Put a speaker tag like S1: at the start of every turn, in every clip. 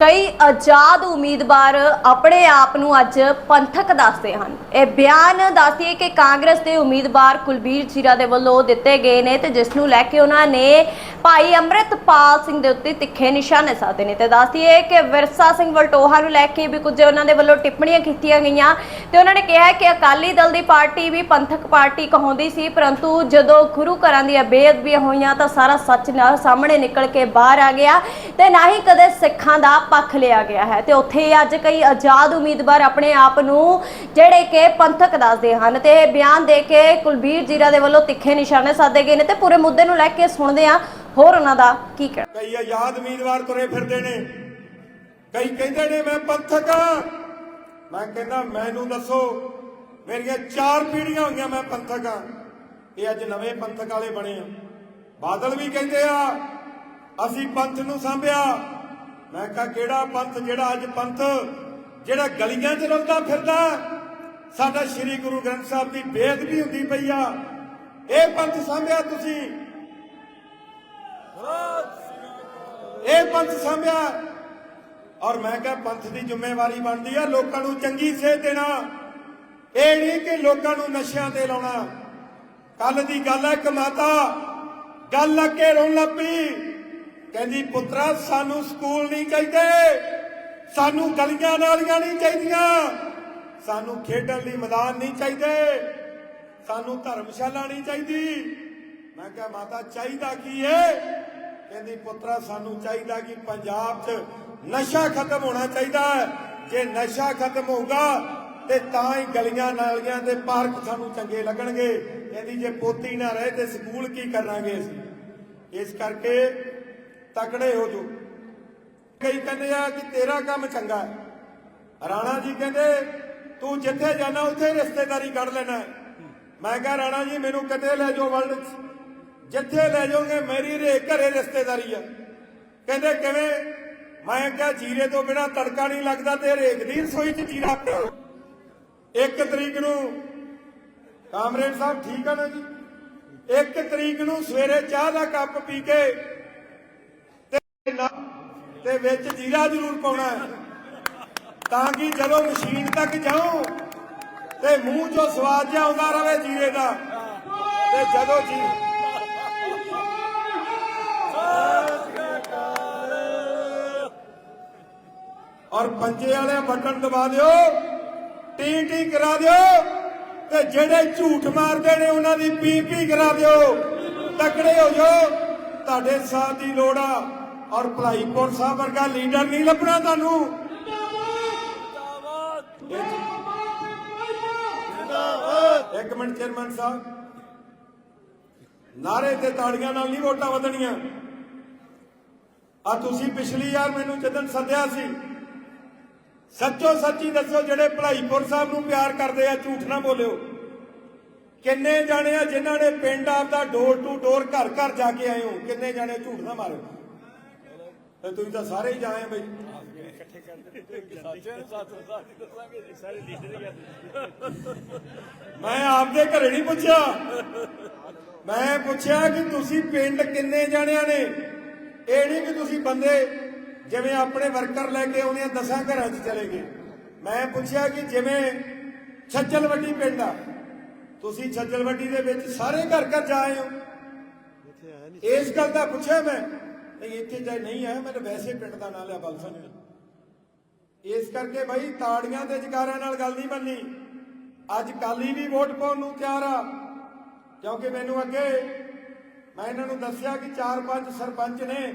S1: ਕਈ ਆਜ਼ਾਦ ਉਮੀਦਵਾਰ ਆਪਣੇ ਆਪ ਨੂੰ ਅੱਜ ਪੰਥਕ ਦੱਸਦੇ ਹਨ। ਇਹ ਬਿਆਨ ਦੱਸਦੀ ਹੈ ਕਿ ਕਾਂਗਰਸ ਦੇ ਉਮੀਦਵਾਰ ਕੁਲਬੀਰ ਜੀਰਾ ਦੇ ਵੱਲੋਂ ਦਿੱਤੇ ਗਏ ਨੇ ਤੇ ਜਿਸ ਨੂੰ ਲੈ ਕੇ ਉਹਨਾਂ ਨੇ ਭਾਈ ਅੰਮ੍ਰਿਤਪਾਲ ਸਿੰਘ ਦੇ ਉੱਤੇ ਤਿੱਖੇ ਨਿਸ਼ਾਨੇ ਸਾਧੇ ਨੇ ਤੇ ਦੱਸਦੀ ਹੈ ਕਿ ਵਿਰਸਾ ਸਿੰਘ ਵਲਟੋਹਾ ਨੂੰ ਲੈ ਕੇ ਵੀ ਕੁਝ ਉਹਨਾਂ ਦੇ ਵੱਲੋਂ ਟਿੱਪਣੀਆਂ ਕੀਤੀਆਂ ਗਈਆਂ ਤੇ ਉਹਨਾਂ ਨੇ ਕਿਹਾ ਕਿ ਅਕਾਲੀ ਦਲ ਦੀ ਪਾਰਟੀ ਵੀ ਪੰਥਕ ਪਾਰਟੀ ਕਹਾਉਂਦੀ ਸੀ, ਪਰੰਤੂ ਜਦੋਂ ਗੁਰੂ ਘਰਾਂ ਦੀਆਂ ਬੇਅਦਬੀਆਂ ਹੋਈਆਂ ਤਾਂ ਸਾਰਾ ਸੱਚ ਨਾਲ ਸਾਹਮਣੇ ਨਿਕਲ ਕੇ ਬਾਹਰ ਆ ਗਿਆ ਤੇ ਨਾ ਹੀ ਕਦੇ ਸਿੱਖਾਂ ਦਾ ਪੱਖ ਲਿਆ ਗਿਆ ਹੈ ਤੇ ਉੱਥੇ ਹੀ ਅੱਜ ਕਈ ਆਜ਼ਾਦ ਉਮੀਦਵਾਰ ਆਪਣੇ ਆਪ ਨੂੰ ਜਿਹੜੇ ਕਿ ਪੰਥਕ ਦੱਸਦੇ ਹਨ ਤੇ ਇਹ ਬਿਆਨ ਦੇ ਕੇ ਕੁਲਬੀਰ ਜੀਰਾ ਦੇ ਵੱਲੋਂ ਤਿੱਖੇ ਨਿਸ਼ਾਨੇ ਸਾਧੇ ਗਏ ਨੇ ਤੇ ਪੂਰੇ ਮੁੱਦੇ ਨੂੰ ਲੈ ਕੇ ਸੁਣਦੇ ਹਾਂ। ਹੋਰ ਉਹਨਾਂ ਦਾ ਕੀ ਕਹਿਣਾ?
S2: ਕਈ ਆਜ਼ਾਦ ਉਮੀਦਵਾਰ ਤੁਰੇ ਫਿਰਦੇ ਨੇ। ਕਈ ਕਹਿੰਦੇ ਨੇ, ਮੈਂ ਪੰਥਕ ਆ ਮੈਂ ਕਹਿੰਦਾ, ਮੈਨੂੰ ਦੱਸੋ, ਮੇਰੀਆਂ ਚਾਰ ਪੀੜ੍ਹੀਆਂ ਹੋਈਆਂ ਮੈਂ ਪੰਥਕ ਆ ਇਹ ਅੱਜ ਨਵੇਂ ਪੰਥਕ ਵਾਲੇ ਬਣੇ ਆ। ਬਾਦਲ ਵੀ ਕਹਿੰਦੇ ਆ, ਅਸੀਂ ਪੰਥ ਨੂੰ ਸਾਂਭਿਆ। ਮੈਂ ਕਿਹਾ, ਕਿਹੜਾ ਪੰਥ, ਜਿਹੜਾ ਅੱਜ ਪੰਥ, ਜਿਹੜਾ ਗਲੀਆਂ 'ਚ ਰੁਲਦਾ ਫਿਰਦਾ? ਸਾਡਾ ਸ੍ਰੀ ਗੁਰੂ ਗ੍ਰੰਥ ਸਾਹਿਬ ਦੀ ਬੇਅਦਬੀ ਹੁੰਦੀ ਪਈ ਆ। ਇਹ ਪੰਥ ਸਾਂਭਿਆ ਤੁਸੀਂ? ਇਹ ਪੰਥ ਸਾਂਭਿਆ? ਔਰ ਮੈਂ ਕਿਹਾ, ਪੰਥ ਦੀ ਜ਼ਿੰਮੇਵਾਰੀ ਬਣਦੀ ਆ ਲੋਕਾਂ ਨੂੰ ਚੰਗੀ ਸੇਧ ਦੇਣਾ। ਇਹ ਨਹੀਂ ਕਿ ਲੋਕਾਂ ਨੂੰ ਨਸ਼ਿਆਂ ਤੇ ਲਾਉਣਾ। ਕੱਲ ਦੀ ਗੱਲ ਹੈ ਇੱਕ ਮਾਤਾ, ਗੱਲ ਅੱਗੇ ਕੇ ਰੋਣ ਲੱਗ ਕਹਿੰਦੀ, ਪੁੱਤਰਾ, ਸਾਨੂੰ ਸਕੂਲ ਨਹੀਂ ਚਾਹੀਦੇ। ਸਾਨੂੰ ਗਲੀਆਂ ਨਾਲੀਆਂ ਨਹੀਂ ਚਾਹੀਦੀਆਂ। ਸਾਨੂੰ ਖੇਡਣ ਲਈ ਮੈਦਾਨ ਨਹੀਂ ਚਾਹੀਦੇ। ਸਾਨੂੰ ਧਰਮਸ਼ਾਲਾ ਨਹੀਂ ਚਾਹੀਦੀ। ਮੈਂ ਕਿਹਾ, ਮਾਤਾ, ਚਾਹੀਦਾ ਕੀ ਏ? ਕਹਿੰਦੀ, ਪੁੱਤਰਾ, ਸਾਨੂੰ ਚਾਹੀਦਾ ਕਿ ਪੰਜਾਬ 'ਚ ਨਸ਼ਾ ਖਤਮ ਹੋਣਾ ਚਾਹੀਦਾ ਜੇ ਨਸ਼ਾ ਖਤਮ ਹੋਊਗਾ, ਤੇ ਤਾਂ ਹੀ ਗਲੀਆਂ ਨਾਲੀਆਂ ਤੇ ਪਾਰਕ ਸਾਨੂੰ ਚੰਗੇ ਲੱਗਣਗੇ। ਕਹਿੰਦੀ, ਜੇ ਪੋਤੀ ਨਾ ਰਹੇ, ਤੇ ਸਕੂਲ ਕੀ ਕਰਾਂਗੇ ਅਸੀਂ? ਇਸ ਕਰਕੇ ਤਕੜੇ ਹੋ ਜੋ। ਕਈ ਕਹਿੰਦੇ ਆ ਕਿ ਤੇਰਾ ਕੰਮ ਚੰਗਾ ਹੈ। ਰਾਣਾ ਜੀ ਕਹਿੰਦੇ, ਤੂੰ ਜਿੱਥੇ ਜਾਣਾ, ਉੱਥੇ ਰਿਸ਼ਤੇਦਾਰੀ ਕੱਢ ਲੈਣਾ ਮੈਂ ਕਿਹਾ, ਰਾਣਾ ਜੀ, ਮੈਨੂੰ ਕਿਤੇ ਲੈ ਜਾਓ ਵਰਲਡ 'ਚ? ਜਿੱਥੇ ਲੈ ਜਾਓਗੇ, ਮੇਰੀ ਰੇ, ਘਰੇ ਰਿਸ਼ਤੇਦਾਰੀ ਆ। ਕਹਿੰਦੇ, ਕਿਵੇਂ? ਮੈਂ ਕਿਹਾ, ਜੀਰੇ ਤੋਂ ਬਿਨਾ ਤੜਕਾ ਨਹੀਂ ਲੱਗਦਾ ਤੇ ਰੇਕ ਦੀ ਰਸੋਈ 'ਚ ਜੀਰਾ ਪਿਓ। ਇੱਕ ਤਰੀਕ ਨੂੰ, ਕਾਮਰੇਡ ਸਾਹਿਬ ਠੀਕ ਆ ਨਾ ਜੀ? ਇੱਕ ਤਰੀਕ ਨੂੰ ਸਵੇਰੇ ਚਾਹ ਦਾ ਕੱਪ ਪੀ ਕੇ ਤੇ ਵਿੱਚ ਜੀਰਾ ਜ਼ਰੂਰ ਪਾਉਣਾ ਤਾਂ ਕਿ ਜਦੋਂ ਮਸ਼ੀਨ ਤੱਕ ਜਾਉ, ਤੇ ਮੂੰਹ 'ਚੋਂ ਸਵਾਦ ਜਿਹਾ ਆਉਂਦਾ ਰਵੇ ਜੀਰੇ ਦਾ। ਤੇ ਜਦੋਂ ਜੀ ਔਰ ਪੰਜੇ ਵਾਲੇ ਬਟਨ ਦਬਾ ਦਿਓ, ਟੀ ਟੀ ਕਰਾ ਦਿਓ, ਤੇ ਜਿਹੜੇ ਝੂਠ ਮਾਰਦੇ ਨੇ ਉਹਨਾਂ ਦੀ ਪੀ ਪੀ ਕਰਾ ਦਿਓ। ਤਕੜੇ ਹੋ ਜਾਓ, ਤੁਹਾਡੇ ਸਾਥ ਦੀ ਲੋੜ ਆ। ਔਰ ਭਲਾਈਪੁਰ ਸਾਹਿਬ ਵਰਗਾ ਲੀਡਰ ਨਹੀਂ ਲੱਭਣਾ ਤੁਹਾਨੂੰ। ਇੱਕ ਮਿੰਟ, ਚੇਅਰਮੈਨ ਸਾਹਿਬ। ਨਾਰੇ ਤੇ ਤਾੜੀਆਂ ਨਾਲ ਨਹੀਂ ਵੋਟਾਂ ਵਧਣੀਆਂ। ਆ ਤੁਸੀਂ ਪਿਛਲੀ ਵਾਰ ਮੈਨੂੰ ਜਦੋਂ ਸੱਦਿਆ ਸੀ, ਸੱਚੋ ਸੱਚੀ ਦੱਸੋ ਜਿਹੜੇ ਭਲਾਈਪੁਰ ਸਾਹਿਬ ਨੂੰ ਪਿਆਰ ਕਰਦੇ ਆ, ਝੂਠ ਨਾ ਬੋਲਿਓ। ਕਿੰਨੇ ਜਾਣੇ ਆ ਜਿਨ੍ਹਾਂ ਨੇ ਪਿੰਡ ਆਪਦਾ ਡੋਰ ਟੂ ਡੋਰ ਘਰ ਘਰ ਜਾ ਕੇ ਆਏ ਹੋ? ਕਿੰਨੇ ਜਾਣੇ ਝੂਠ ਨਾ ਮਾਰਿਓ? ਤੇ ਤੁਸੀਂ ਤਾਂ ਸਾਰੇ ਹੀ ਜਾਏ ਬਈ। ਮੈਂ ਆਪਦੇ ਘਰੇ ਨਹੀਂ ਪੁੱਛਿਆ। ਮੈਂ ਪੁੱਛਿਆ ਕਿ ਤੁਸੀਂ ਪਿੰਡ ਕਿੰਨੇ ਜਾਣਿਆਂ ਨੇ? ਇਹ ਨਹੀਂ ਕਿ ਤੁਸੀਂ ਬੰਦੇ ਜਿਵੇਂ ਆਪਣੇ ਵਰਕਰ ਲੈ ਕੇ ਆਉਂਦੇ ਆ, ਦਸਾਂ ਘਰਾਂ 'ਚ ਚਲੇ ਗਏ। ਮੈਂ ਪੁੱਛਿਆ ਕਿ ਜਿਵੇਂ ਛੱਜਲ ਵੱਡੀ ਪਿੰਡ ਆ, ਤੁਸੀਂ ਛੱਜਲ ਵੱਡੀ ਦੇ ਵਿੱਚ ਸਾਰੇ ਘਰ ਘਰ ਜਾਏ ਹੋ। ਇਸ ਗੱਲ ਦਾ ਪੁੱਛਿਆ ਮੈਂ। ਨਹੀਂ, ਇੱਥੇ ਜੇ ਨਹੀਂ ਆਇਆ ਮੈਂ ਵੈਸੇ ਪਿੰਡ ਦਾ ਨਾਂ ਲਿਆ ਬਲਸਨ ਇਸ ਕਰਕੇ ਭਾਈ ਤਾੜੀਆਂ ਦੇ ਜਕਾਰਿਆਂ ਨਾਲ ਗੱਲ ਨਹੀਂ ਬਣਨੀ। ਅੱਜ ਕਾਲੀ ਵੀ ਵੋਟ ਪਾਉਣ ਨੂੰ ਤਿਆਰ ਆ। ਕਿਉਂਕਿ ਮੈਨੂੰ ਅੱਗੇ, ਮੈਂ ਇਹਨਾਂ ਨੂੰ ਦੱਸਿਆ ਕਿ ਚਾਰ ਪੰਜ ਸਰਪੰਚ ਨੇ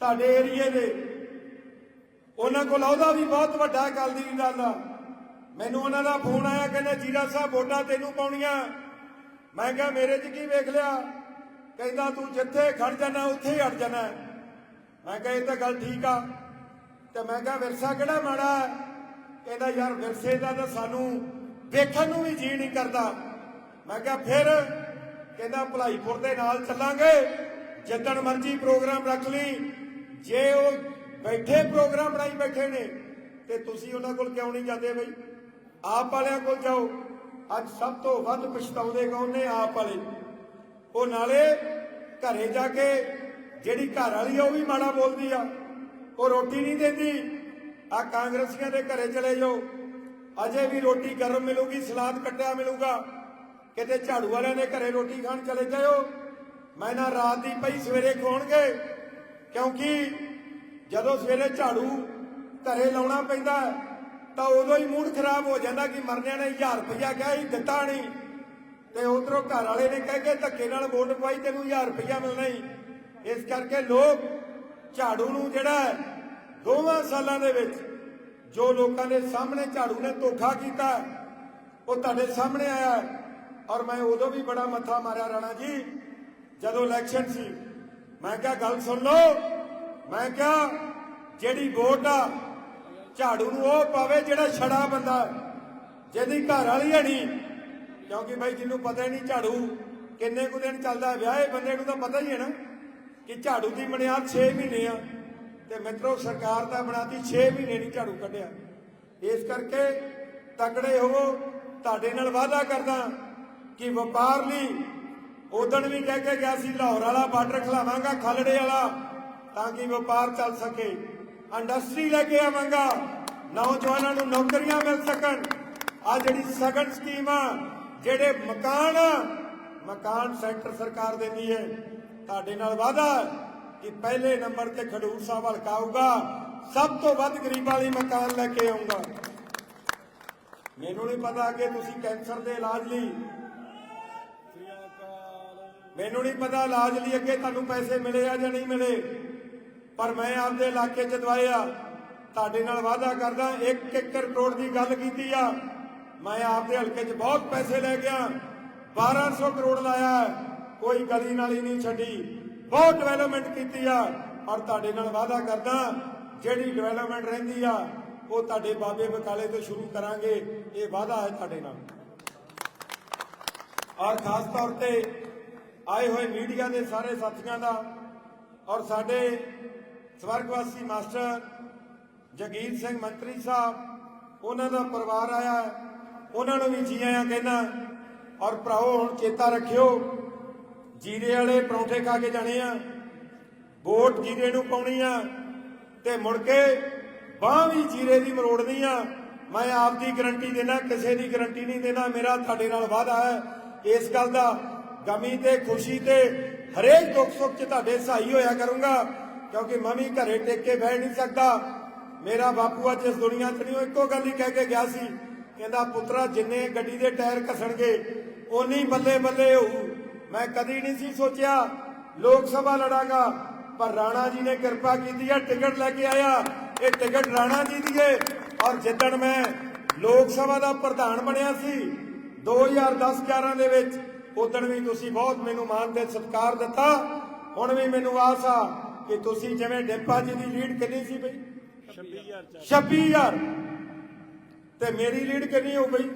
S2: ਤੁਹਾਡੇ ਏਰੀਏ ਦੇ। ਉਹਨਾਂ ਕੋਲ ਉਹਦਾ ਵੀ ਬਹੁਤ ਵੱਡਾ ਗੱਲ ਦੀ ਗੱਲ ਆ ਮੈਨੂੰ ਉਹਨਾਂ ਦਾ ਫੋਨ ਆਇਆ, ਕਹਿੰਦੇ, ਜੀਰਾ ਸਾਹਿਬ ਵੋਟਾਂ ਤੈਨੂੰ ਪਾਉਣੀਆਂ। ਮੈਂ ਕਿਹਾ, ਮੇਰੇ 'ਚ ਕੀ ਵੇਖ ਲਿਆ? ਕਹਿੰਦਾ ਤੂੰ ਜਿੱਥੇ ਖੜ ਜਾਣਾ, ਉੱਥੇ ਹੀ ਅੜ ਜਾਣਾ। ਮੈਂ ਕਿਹਾ, ਇਹ ਤਾਂ ਗੱਲ ਠੀਕ ਆ। ਤੇ ਮੈਂ ਕਿਹਾ, ਵਿਰਸਾ ਕਿਹੜਾ ਮਾੜਾ ਕਹਿੰਦਾ, ਯਾਰ ਵਿਰਸੇ ਦਾ ਤਾਂ ਸਾਨੂੰ ਵੇਖਣ ਨੂੰ ਵੀ ਜੀ ਨਹੀਂ ਕਰਦਾ। ਮੈਂ ਕਿਹਾ, ਫਿਰ ਕਹਿੰਦਾ, ਭਲਾਈਪੁਰ ਦੇ ਨਾਲ ਚੱਲਾਂਗੇ। ਜਿੱਦਣ ਮਰਜ਼ੀ ਪ੍ਰੋਗਰਾਮ ਰੱਖ ਲਈ। ਜੇ ਉਹ ਬੈਠੇ ਪ੍ਰੋਗਰਾਮ ਬਣਾਈ ਬੈਠੇ ਨੇ, ਤੇ ਤੁਸੀਂ ਉਹਨਾਂ ਕੋਲ ਕਿਉਂ ਨਹੀਂ ਜਾਂਦੇ ਬਈ? ਆਪ ਵਾਲਿਆਂ ਕੋਲ ਜਾਓ। ਅੱਜ ਸਭ ਤੋਂ ਵੱਧ ਪਛਤਾਉਂਦੇ ਕੌਣ ਨੇ? ਆਪ ਵਾਲੇ। ਉਹ ਨਾਲੇ ਘਰੇ ਜਾ ਕੇ ਜਿਹੜੀ ਘਰ ਵਾਲੀ ਆ, ਉਹ ਵੀ ਮਾੜਾ ਬੋਲਦੀ ਆ। ਉਹ ਰੋਟੀ ਨਹੀਂ ਦਿੰਦੀ। ਆ ਕਾਂਗਰਸੀਆਂ ਦੇ ਘਰੇ ਚਲੇ ਜਾਓ। ਅਜੇ ਵੀ ਰੋਟੀ ਗਰਮ ਮਿਲੂਗੀ, ਸਲਾਦ ਕੱਟਿਆ ਮਿਲੂਗਾ। ਕਿਤੇ ਝਾੜੂ ਵਾਲਿਆਂ ਦੇ ਘਰੇ ਰੋਟੀ ਖਾਣ ਚਲੇ ਜਾਓ ਮੈਂ ਨਾ ਰਾਤ ਦੀ ਪਈ, ਸਵੇਰੇ ਖਵਾਉਣਗੇ ਕਿਉਂਕਿ ਜਦੋਂ ਸਵੇਰੇ ਝਾੜੂ ਘਰੇ ਲਾਉਣਾ ਪੈਂਦਾ, ਤਾਂ ਉਦੋਂ ਹੀ ਮੂਡ ਖਰਾਬ ਹੋ ਜਾਂਦਾ ਕਿ ਮਰਨਿਆਂ ਨੇ 1000 ਰੁਪਇਆ ਕਿਹਾ ਹੀ ਦਿੱਤਾ ਨਹੀਂ। ਤੇ ਉਧਰੋਂ ਘਰ ਵਾਲੇ ਨੇ ਕਹਿ ਕੇ ਧੱਕੇ ਨਾਲ ਵੋਟ ਪਵਾਈ, ਤੈਨੂੰ 1000 ਰੁਪਇਆ ਮਿਲਣਾ ਹੀ। ਇਸ ਕਰਕੇ ਲੋਕ ਝਾੜੂ ਨੂੰ ਜਿਹੜਾ ਦੋਵਾਂ ਸਾਲਾਂ ਦੇ ਵਿੱਚ ਜੋ ਲੋਕਾਂ ਦੇ ਸਾਹਮਣੇ ਝਾੜੂ ਨੇ ਧੋਖਾ ਕੀਤਾ, ਉਹ ਤੁਹਾਡੇ ਸਾਹਮਣੇ ਆਇਆ ਔਰ ਮੈਂ ਉਦੋਂ ਵੀ ਬੜਾ ਮੱਥਾ ਮਾਰਿਆ ਰਾਣਾ ਜੀ, ਜਦੋਂ ਇਲੈਕਸ਼ਨ ਸੀ। ਮੈਂ ਕਿਹਾ, ਗੱਲ ਸੁਣ ਲਓ। ਮੈਂ ਕਿਹਾ, ਜਿਹੜੀ ਵੋਟ ਆ, ਝਾੜੂ ਨੂੰ ਉਹ ਪਾਵੇ ਜਿਹੜਾ ਛੜਾ ਬੰਦਾ ਜਿਹਦੀ ਘਰ ਵਾਲੀ ਹੈ ਨਹੀਂ ਕਿਉਂਕਿ ਭਾਈ ਜਿਹਨੂੰ ਪਤਾ ਹੀ ਨਹੀਂ ਝਾੜੂ, ਕਿੰਨੇ ਕੁ ਦਿਨ ਚੱਲਦਾ ਵਿਆਹੇ ਬੰਦੇ ਨੂੰ ਤਾਂ ਪਤਾ ਹੀ ਹੈ ਨਾ ਕਿ ਝਾੜੂ ਦੀ ਬੁਨਿਆਦ 6 ਮਹੀਨੇ ਆ। ਤੇ ਮਿੱਤਰੋ, ਸਰਕਾਰ ਤਾਂ ਬਣਾਤੀ 6 ਮਹੀਨੇ ਨਹੀਂ ਝਾੜੂ ਕੱਢਿਆ। ਇਸ ਕਰਕੇ ਤਕੜੇ ਹੋਵੋ, ਤੁਹਾਡੇ ਨਾਲ ਵਾਅਦਾ ਕਰਦਾ ਕਿ ਵਪਾਰ ਲਈ ਉਦਣ ਵੀ ਕਹਿ ਕੇ ਗਿਆ ਸੀ, ਲਾਹੌਰ ਵਾਲਾ ਬਾਰਡਰ ਖਲਾਵਾਂਗਾ, ਖਾਲੜੇ ਵਾਲਾ, ਤਾਂ ਕਿ ਵਪਾਰ ਚੱਲ ਸਕੇ। ਇੰਡਸਟਰੀ ਲੈ ਕੇ ਆਵਾਂਗਾ, ਨੌਜਵਾਨਾਂ ਨੂੰ ਨੌਕਰੀਆਂ ਮਿਲ ਸਕਣ। ਆ ਜਿਹੜੀ ਸਗਨ ਸਕੀਮ ਆ ਜਿਹੜੇ ਮਕਾਨ ਆ, ਮਕਾਨ ਸੈਂਟਰ ਸਰਕਾਰ ਦਿੰਦੀ ਹੈ। ਤੁਹਾਡੇ ਨਾਲ ਵਾਅਦਾ ਕਿ ਪਹਿਲੇ ਨੰਬਰ ਤੇ ਖਡੂਰ ਸਾਹਿਬ ਹਲਕਾ ਆਊਗਾ। ਸਭ ਤੋਂ ਵੱਧ ਗਰੀਬਾਂ ਲਈ ਮਕਾਨ ਲੈ ਕੇ ਆਊਂਗਾ। ਮੈਨੂੰ ਨਹੀਂ ਪਤਾ ਕਿ ਤੁਸੀਂ ਕੈਂਸਰ ਦੇ ਇਲਾਜ ਲਈ ਮੈਨੂੰ ਨਹੀਂ ਪਤਾ ਇਲਾਜ ਲਈ ਅੱਗੇ ਤੁਹਾਨੂੰ ਪੈਸੇ ਮਿਲੇ ਆ ਜਾਂ ਨਹੀਂ ਮਿਲੇ। ਪਰ ਮੈਂ ਆਪਦੇ ਇਲਾਕੇ 'ਚ ਦਵਾਇਆ ਤੁਹਾਡੇ ਨਾਲ ਵਾਅਦਾ ਕਰਦਾ 1 ਏਕੜ ਕਰੋੜ ਦੀ ਗੱਲ ਕੀਤੀ ਆ। ਮੈਂ ਆਪਦੇ ਹਲਕੇ 'ਚ ਬਹੁਤ ਪੈਸੇ ਲੈ ਗਿਆ 1200 ਕਰੋੜ ਲਾਇਆ ਕੋਈ ਗਲੀ ਨਾਲੀ ਨਹੀਂ ਛੱਡੀ। ਬਹੁਤ ਡਿਵੈਲਪਮੈਂਟ ਕੀਤੀ ਆ। ਔਰ ਤੁਹਾਡੇ ਨਾਲ ਵਾਅਦਾ ਕਰਦਾ, ਜਿਹੜੀ ਡਿਵੈਲਪਮੈਂਟ ਰਹਿੰਦੀ ਆ, ਉਹ ਤੁਹਾਡੇ ਬਾਬੇ ਬਕਾਲੇ ਤੋਂ ਸ਼ੁਰੂ ਕਰਾਂਗੇ। ਇਹ ਵਾਅਦਾ ਹੈ ਤੁਹਾਡੇ ਨਾਲ। ਔਰ ਖਾਸ ਤੌਰ ਤੇ ਆਏ ਹੋਏ ਮੀਡੀਆ ਦੇ ਸਾਰੇ ਸਾਥੀਆਂ ਦਾ ਔਰ ਸਾਡੇ ਸਵਰਗਵਾਸੀ ਮਾਸਟਰ ਜਗੀਰ ਸਿੰਘ ਮੰਤਰੀ ਸਾਹਿਬ, ਉਹਨਾਂ ਦਾ ਪਰਿਵਾਰ ਆਇਆ ਉਹਨਾਂ ਨੂੰ ਵੀ ਜੀ ਆਇਆਂ ਕਹਿਣਾ ਔਰ ਭਰਾਓ, ਹੁਣ ਚੇਤਾ ਰੱਖਿਓ, ਜੀਰੇ ਵਾਲੇ ਪਰੌਂਠੇ ਖਾ ਕੇ ਜਾਣੇ ਆ ਵੋਟ ਜੀਰੇ ਨੂੰ ਪਾਉਣੀ ਆ, ਤੇ ਮੁੜ ਕੇ ਬਾਹ ਵੀ ਜੀਰੇ ਦੀ ਮਰੋੜਨੀ ਆ। ਮੈਂ ਆਪ ਦੀ ਗਰੰਟੀ ਦੇਣਾ ਕਿਸੇ ਦੀ ਗਰੰਟੀ ਨਹੀਂ ਦੇਣਾ ਮੇਰਾ ਤੁਹਾਡੇ ਨਾਲ ਵਾਅਦਾ ਹੈ। ਇਸ ਗੱਲ ਦਾ ਗਮੀ ਤੇ ਖੁਸ਼ੀ ਤੇ ਹਰੇਕ ਦੁੱਖ ਸੁੱਖ 'ਚ ਤੁਹਾਡੇ ਸਹਾਈ ਹੋਇਆ ਕਰੂੰਗਾ, ਕਿਉਂਕਿ ਮੈਂ ਵੀ ਘਰੇ ਟੇਕ ਕੇ ਬਹਿ ਨਹੀਂ ਸਕਦਾ। ਮੇਰਾ ਬਾਪੂ ਅੱਜ ਇਸ ਦੁਨੀਆ 'ਚ ਨਹੀਂ, ਉਹ ਇੱਕੋ ਗੱਲ ਹੀ ਕਹਿ ਕੇ ਗਿਆ ਸੀ ਕਹਿੰਦਾ, ਪੁੱਤਰਾ, ਜਿੰਨੇ ਗੱਡੀ ਦੇ ਟਾਇਰ ਘਸਣਗੇ, ਓਨੀ ਬੱਲੇ ਬੱਲੇ ਹੋਊ। ਮੈਂ ਕਦੀ ਨਹੀਂ ਸੀ ਸੋਚਿਆ ਲੋਕ ਸਭਾ ਲੜਾਂਗਾ, ਪਰ ਰਾਣਾ ਜੀ ਨੇ ਕਿਰਪਾ ਕੀਤੀ ਆ, ਟਿਕਟ ਲੈ ਕੇ ਆਇਆ। ਇਹ ਟਿਕਟ ਰਾਣਾ ਜੀ ਦੀ ਏ। ਔਰ ਜਿੱਦਣ ਮੈਂ ਲੋਕ ਸਭਾ ਦਾ ਪ੍ਰਧਾਨ ਬਣਿਆ ਸੀ 2010-11 ਦੇ ਵਿੱਚ ਉਦੋਂ ਵੀ ਤੁਸੀਂ ਬਹੁਤ ਮੈਨੂੰ ਮਾਨ ਤੇ ਸਤਿਕਾਰ ਦਿੱਤਾ। ਹੁਣ ਵੀ ਮੈਨੂੰ ਆਸ ਆ ਕਿ ਤੁਸੀਂ ਜਿਵੇਂ ਡਿੰਪਾ ਜੀ ਦੀ ਲੀਡ ਕਿੰਨੀ ਸੀ ਬਈ? 26000 26000 ਤੇ ਮੇਰੀ ਲੀਡ ਕਿੰਨੀ ਹੋ ਗਈ?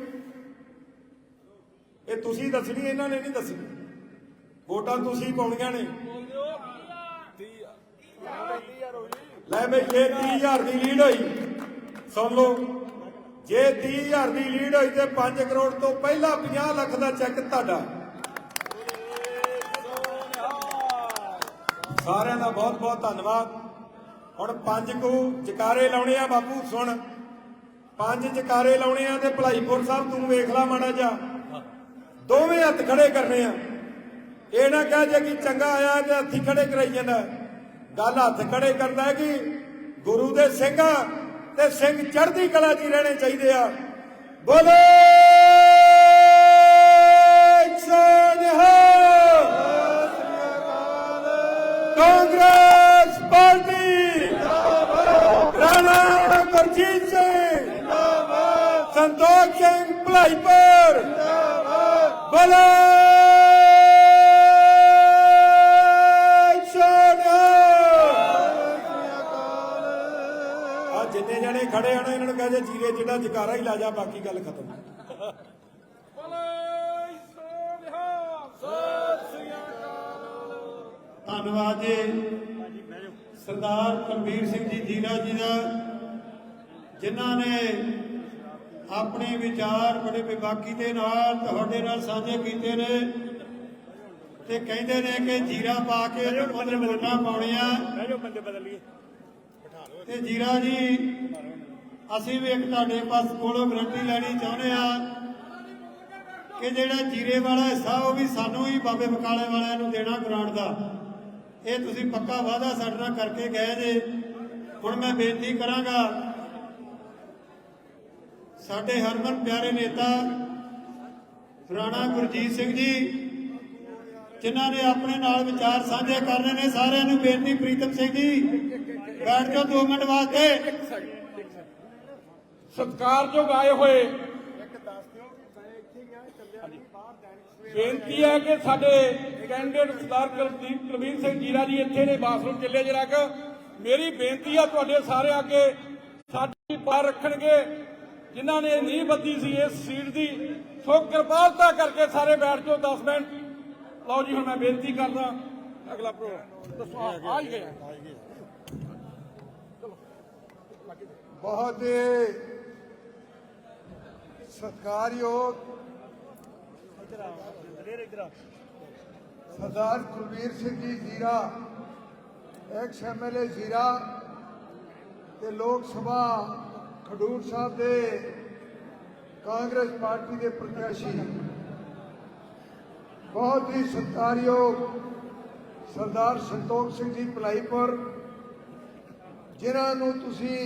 S2: ਇਹ ਤੁਸੀਂ ਦੱਸਣੀ, ਇਹਨਾਂ ਨੇ ਨਹੀਂ ਦੱਸਣੀ। ਵੋਟਾਂ ਤੁਸੀਂ ਪਾਉਣੀਆਂ ਨੇ। ਲੈ ਬਈ, ਜੇ 30000 ਦੀ ਲੀਡ ਹੋਈ, ਸੁਣ ਲਓ, ਜੇ 30000 ਦੀ ਲੀਡ ਹੋਈ ਤੇ 5 ਕਰੋੜ ਤੋਂ ਪਹਿਲਾਂ 50 ਲੱਖ ਦਾ ਚੈੱਕ ਤੁਹਾਡਾ। ਸਾਰਿਆਂ ਦਾ ਬਹੁਤ ਬਹੁਤ ਧੰਨਵਾਦ। ਹੁਣ ਪੰਜ ਕੁ ਜਕਾਰੇ ਲਾਉਣੇ ਆ ਬਾਪੂ, ਸੁਣ। ਪੰਜ ਜਕਾਰੇ ਲਾਉਣੇ ਆ ਤੇ ਭਲਾਈਪੁਰ ਸਾਹਿਬ, ਤੂੰ ਵੇਖ ਲੈ ਮਾੜਾ ਜਾ ਦੋਵੇਂ ਹੱਥ ਖੜੇ ਕਰਨੇ ਆ। ਇਹ ਨਾ ਕਹਿ ਜੇ ਕਿ ਚੰਗਾ ਆਇਆ ਤੇ ਹੱਥੀ ਖੜੇ ਕਰਾਈ ਜਾਂਦਾ। ਗੱਲ ਹੱਥ ਖੜੇ ਕਰਦਾ ਕਿ ਗੁਰੂ ਦੇ ਸਿੰਘ ਤੇ ਸਿੰਘ ਚੜ੍ਹਦੀ ਕਲਾ 'ਚ ਰਹਿਣੇ ਚਾਹੀਦੇ ਆ। ਬੋਲੇ ਕਾਂਗਰਸ ਪਾਰਟੀ। ਰਾਣਾ ਗੁਰਜੀਤ ਸਿੰਘ ਸੰਤੋਖ ਸਿੰਘ ਭਲਾਈਪੁਰ ਬੋਲੇ ਆ ਜਿੰਨੇ ਜਣੇ ਖੜੇ ਆ ਇਹਨਾਂ ਨੂੰ ਕਹਿ ਜੀਰੇ ਜਿਹੜਾ ਜਕਾਰਾ ਹੀ ਲਾ ਜਾ, ਬਾਕੀ ਗੱਲ ਖਤਮ।
S3: ਧੰਨਵਾਦ ਜੀ। ਸਰਦਾਰ ਕੁਲਬੀਰ ਸਿੰਘ ਜੀ ਜੀਰਾ ਜੀ ਦਾ, ਜਿਨ੍ਹਾਂ ਨੇ ਆਪਣੇ ਵਿਚਾਰ ਬੜੇ ਵਿਵਾਕੀ ਦੇ ਨਾਲ ਤੁਹਾਡੇ ਨਾਲ ਸਾਂਝੇ ਕੀਤੇ ਨੇ ਤੇ ਕਹਿੰਦੇ ਨੇ ਕਿ ਜੀਰਾ ਪਾ ਕੇ ਮੁੱਲ ਵੋਟਾਂ ਪਾਉਣੀਆਂ।
S4: ਬਹਿ ਜਾਓ ਬੰਦੇ ਬਦਲ ਲਈਏ
S3: ਤੇ ਜੀਰਾ ਜੀ ਅਸੀਂ ਵੀ ਇੱਕ ਤੁਹਾਡੇ ਪਾਸ ਕੋਲੋਂ ਗਰੰਟੀ ਲੈਣੀ ਚਾਹੁੰਦੇ ਆ ਕਿ ਜਿਹੜਾ ਜੀਰੇ ਵਾਲਾ ਹਿੱਸਾ ਉਹ ਵੀ ਸਾਨੂੰ ਹੀ ਬਾਬੇ ਬਕਾਲੇ ਵਾਲਿਆਂ ਨੂੰ ਦੇਣਾ ਗਰਾਂਟ ਦਾ। ਇਹ ਤੁਸੀਂ ਪੱਕਾ ਵਾਅਦਾ ਸਾਡੇ ਨਾਲ ਕਰਕੇ ਗਏ ਜੇ। ਹੁਣ ਮੈਂ ਬੇਨਤੀ ਕਰਾਂਗਾ ਸਾਡੇ ਹਰਮਨ ਪਿਆਰੇ ਨੇਤਾ ਰਾਣਾ ਗੁਰਜੀਤ ਸਿੰਘ ਜੀ, ਜਿਨ੍ਹਾਂ ਨੇ ਆਪਣੇ ਨਾਲ ਵਿਚਾਰ ਸਾਂਝੇ ਕਰਨੇ ਨੇ, ਸਾਰਿਆਂ ਨੂੰ ਬੇਨਤੀ ਪ੍ਰੀਤਮ ਸਿੰਘ ਜੀ, ਬੈਠ ਜਾਓ 2 ਮਿੰਟ ਵਾਸਤੇ।
S4: ਸਤਿਕਾਰਯੋਗ ਆਏ ਹੋਏ। ਬੇਨਤੀ ਹੈ ਕਿ ਸਾਡੇ ਕੈਂਡੀਡੇਟ ਸਰਦਾਰ ਕੁਲਦੀਪ ਕੁਲਵੀਰ ਸਿੰਘ ਜੀਰਾ ਜੀ ਇੱਥੇ ਨੇ ਬਾਥਰੂਮ ਚੱਲੇ ਜਰਾ ਮੇਰੀ ਬੇਨਤੀ ਆ ਤੁਹਾਡੇ ਸਾਰੇ ਅੱਗੇ, ਸਾਡੀ ਪਾਰ ਰੱਖਣਗੇ। ਜਿਨ੍ਹਾਂ ਨੇ ਨੀਂਹ ਬੱਦੀ ਸੀ ਇਸ ਸੀਟ ਦੀ। ਸੋ ਕਿਰਪਾਲਤਾ ਕਰਕੇ ਸਾਰੇ ਬੈਠ ਜਾਓ 10 ਮਿੰਟ। ਲਓ ਜੀ, ਹੁਣ ਮੈਂ ਬੇਨਤੀ ਕਰਦਾ, ਅਗਲਾ ਪ੍ਰੋਗਰਾਮ। ਦੱਸੋ, ਆ ਹੀ ਗਿਆ।
S5: ਬਹੁਤ ਹੀ ਸਤਿਕਾਰਯੋਗ ਸਰਦਾਰ ਕੁਲਵੀਰ ਸਿੰਘ ਜੀ ਜ਼ੀਰਾ, ਐਕਸ ਐਮਐਲਏ ਜ਼ੀਰਾ ਤੇ ਲੋਕ ਸਭਾ ਖਡੂਰ ਸਾਹਿਬ ਦੇ ਕਾਂਗਰਸ ਪਾਰਟੀ ਦੇ ਪ੍ਰਤੀਸ਼ੀ ਬਹੁਤ ਹੀ ਸਤਿਕਾਰਯੋਗ ਸਰਦਾਰ ਸੰਤੋਖ ਸਿੰਘ ਜੀ ਭਲਾਈਪੁਰ, ਜਿਨ੍ਹਾਂ ਨੂੰ ਤੁਸੀਂ